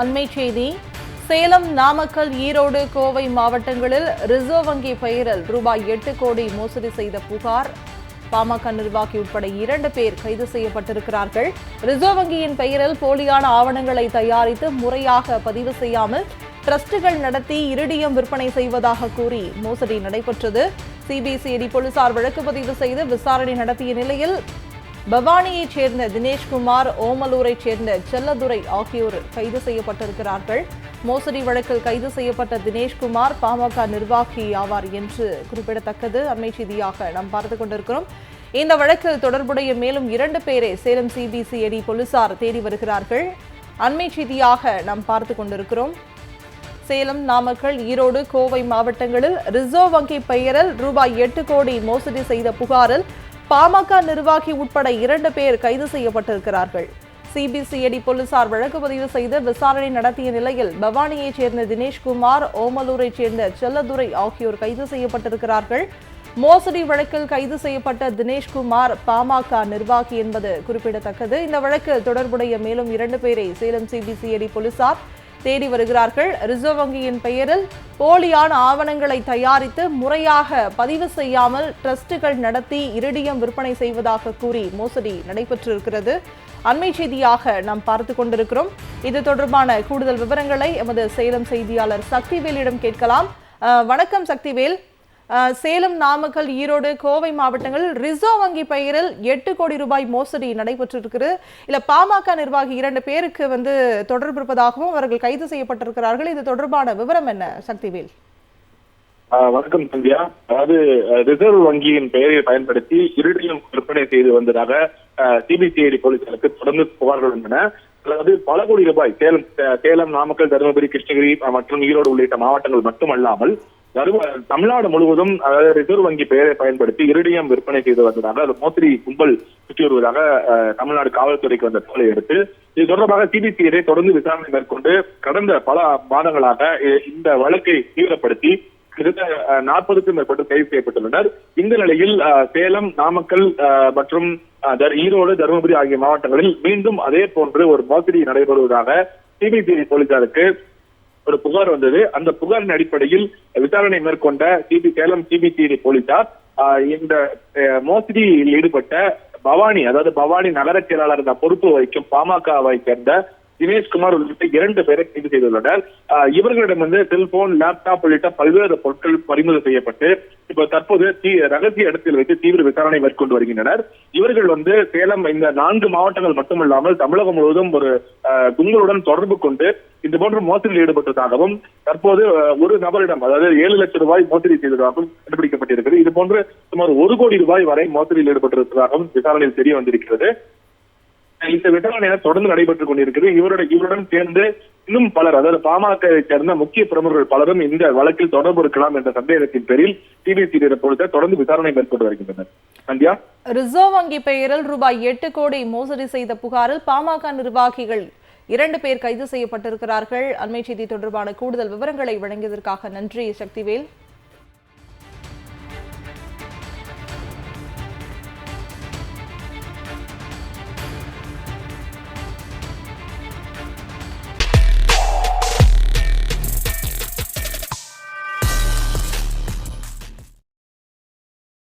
அண்மை செய்தி. சேலம் நாமக்கல் ஈரோடு கோவை மாவட்டங்களில் ரிசர்வ் வங்கி பெயரில் ரூபாய் எட்டு கோடி மோசடி செய்த புகார். பாமக நிர்வாகி உட்பட இரண்டு பேர் கைது செய்யப்பட்டிருக்கிறார்கள். ரிசர்வ் வங்கியின் பெயரில் போலியான ஆவணங்களை தயாரித்து முறையாக பதிவு செய்யாமல் டிரஸ்டுகள் நடத்தி இரிடியம் விற்பனை செய்வதாக கூறி மோசடி நடைபெற்றது. சிபிசிஐடி போலீசார் வழக்கு பதிவு செய்து விசாரணை நடத்திய நிலையில் பவானியைச் சேர்ந்த தினேஷ்குமார் ஓமலூரைச் சேர்ந்த செல்லதுரை ஆகியோர் கைது செய்யப்பட்டிருக்கிறார்கள். மோசடி வழக்கில் கைது செய்யப்பட்ட தினேஷ்குமார் பாமக நிர்வாகி ஆவார் என்று குறிப்பிடத்தக்கது. அண்மை செய்தியாக நாம் பார்த்து கொண்டிருக்கிறோம். இந்த வழக்கில் தொடர்புடைய மேலும் இரண்டு பேரை சேலம் சிபிசிஐடி போலீசார் தேடி வருகிறார்கள். அண்மை செய்தியாக நாம் பார்த்து கொண்டிருக்கிறோம். சேலம் நாமக்கல் ஈரோடு கோவை மாவட்டங்களில் ரிசர்வ் வங்கி பெயரில் ரூபாய் எட்டு கோடி மோசடி செய்த புகாரில் பாமக நிர்வாகி உட்பட இரண்டு பேர் கைது செய்யப்பட்டிருக்கிறார்கள். சிபிசிஐடி போலீசார் வழக்கு பதிவு செய்து விசாரணை நடத்திய நிலையில் பவானியைச் சேர்ந்த தினேஷ்குமார் ஓமலூரைச் சேர்ந்த செல்லதுரை ஆகியோர் கைது செய்யப்பட்டிருக்கிறார்கள். மோசடி வழக்கில் கைது செய்யப்பட்ட தினேஷ்குமார் பாமக நிர்வாகி என்பது குறிப்பிடத்தக்கது. இந்த வழக்கில் தொடர்புடைய மேலும் இரண்டு பேரை சேலம் சிபிசிஐடி போலீசார் தேடி வருகிறார்கள். ரிசர்வ் வங்கியின் பெயரில் போலியான ஆவணங்களை தயாரித்து முறையாக பதிவு செய்யாமல் டிரஸ்டுகள் நடத்தி இரிடியம் விற்பனை செய்வதாக கூறி மோசடி நடைபெற்றிருக்கிறது. அண்மை செய்தியாக நாம் பார்த்து கொண்டிருக்கிறோம். இது தொடர்பான கூடுதல் விவரங்களை எமது சேலம் செய்தியாளர் சக்திவேலிடம் கேட்கலாம். வணக்கம் சக்திவேல். சேலம் நாமக்கல் ஈரோடு கோவை மாவட்டங்களில் ரிசர்வ் வங்கி பெயரில் எட்டு கோடி ரூபாய் மோசடி நடைபெற்றிருக்கிறது. இல்ல பாமக நிர்வாகி இரண்டு பேருக்கு வந்து தொடர்பு இருப்பதாகவும் அவர்கள் கைது செய்யப்பட்டிருக்கிறார்கள். இது தொடர்பான விவரம் என்ன சக்திவேல்? ஆஹ் வணக்கம் சந்தியா. அதாவது ரிசர்வ் வங்கியின் பெயரை பயன்படுத்தி இருடியம் விற்பனை செய்து வந்ததாக சிபிசிஐடி போலீசாருக்கு தொடர்ந்து புகார்கள் வந்தன. அதாவது பல கோடி ரூபாய் சேலம் சேலம் நாமக்கல் தருமபுரி கிருஷ்ணகிரி மற்றும் ஈரோடு உள்ளிட்ட மாவட்டங்கள் மட்டுமல்லாமல் தமிழ்நாடு முழுவதும் அதாவது ரிசர்வ் வங்கி பெயரை பயன்படுத்தி இருடியம் விற்பனை செய்து வந்ததாக அது மோசடி கும்பல் சுற்றி வருவதாக தமிழ்நாடு காவல்துறைக்கு வந்த தகவலை எடுத்து இது தொடர்பாக சிபிசிஐடி தொடர்ந்து விசாரணை மேற்கொண்டு கடந்த பல மாதங்களாக இந்த வழக்கை தீவிரப்படுத்தி கிட்டத்தட்ட நாற்பதுக்கும் மேற்பட்டு கைது செய்யப்பட்டுள்ளனர். இந்த நிலையில் சேலம் நாமக்கல் மற்றும் அஹ், ஈரோடு தருமபுரி ஆகிய மாவட்டங்களில் மீண்டும் அதே போன்று ஒரு மோசடி நடைபெறுவதாக சிபிசிஐடி போலீசாருக்கு ஒரு புகார் வந்தது. அந்த புகாரின் அடிப்படையில் விசாரணை மேற்கொண்ட சிபி சேலம் சிபிசிஐடி போலீசார் இந்த அஹ், மோசடியில் ஈடுபட்ட பவானி அதாவது பவானி நகர செயலாளர் பொறுப்பு வகிக்கும் பாமகவை சேர்ந்த தினேஷ்குமார் உள்ளிட்ட இரண்டு பேரை கைது செய்துள்ளனர். இவர்களிடம் வந்து செல்போன் லேப்டாப் உள்ளிட்ட பல்வேறு பொருட்கள் பறிமுதல் செய்யப்பட்டு இப்ப தற்போது தீ- ரகசிய இடத்தில் வைத்து தீவிர விசாரணை மேற்கொண்டு வருகின்றனர். இவர்கள் வந்து சேலம் இந்த நான்கு மாவட்டங்கள் மட்டுமல்லாமல் தமிழகம் முழுவதும் ஒரு கும்பலுடன் தொடர்பு கொண்டு இது போன்ற மோசடியில் ஈடுபட்டதாகவும் தற்போது ஒரு நபரிடம் அதாவது ஏழு லட்சம் ரூபாய் மோசடி செய்ததாகவும் கண்டுபிடிக்கப்பட்டிருக்கிறது. இது போன்று சுமார் ஒரு கோடி ரூபாய் வரை மோசடியில் ஈடுபட்டிருப்பதாகவும் விசாரணையில் தெரிய வந்திருக்கிறது. இந்த விசாரணை தொடர்ந்து நடைபெற்றுக் கொண்டிருக்கிறது. இவருடைய இவருடன் சேர்ந்து இன்னும் பலர் அதாவது பாமகவை சேர்ந்த முக்கிய பிரமுகர்கள் பலரும் இந்த வழக்கில் தொடர்பு இருக்கலாம் என்ற சந்தேகத்தின் பேரில் சிபிசிஐடி போலீசார் தொடர்ந்து விசாரணை மேற்கொண்டு வருகின்றனர். சந்தியா? ரிசர்வ் வங்கி பெயரில் ரூபாய் எட்டு கோடி மோசடி செய்த புகாரில் பாமக நிர்வாகிகள் இரண்டு பேர் கைது செய்யப்பட்டிருக்கிறார்கள். அண்மை செய்தி தொடர்பான கூடுதல் விவரங்களை வழங்கியதற்காக நன்றி சக்திவேல்.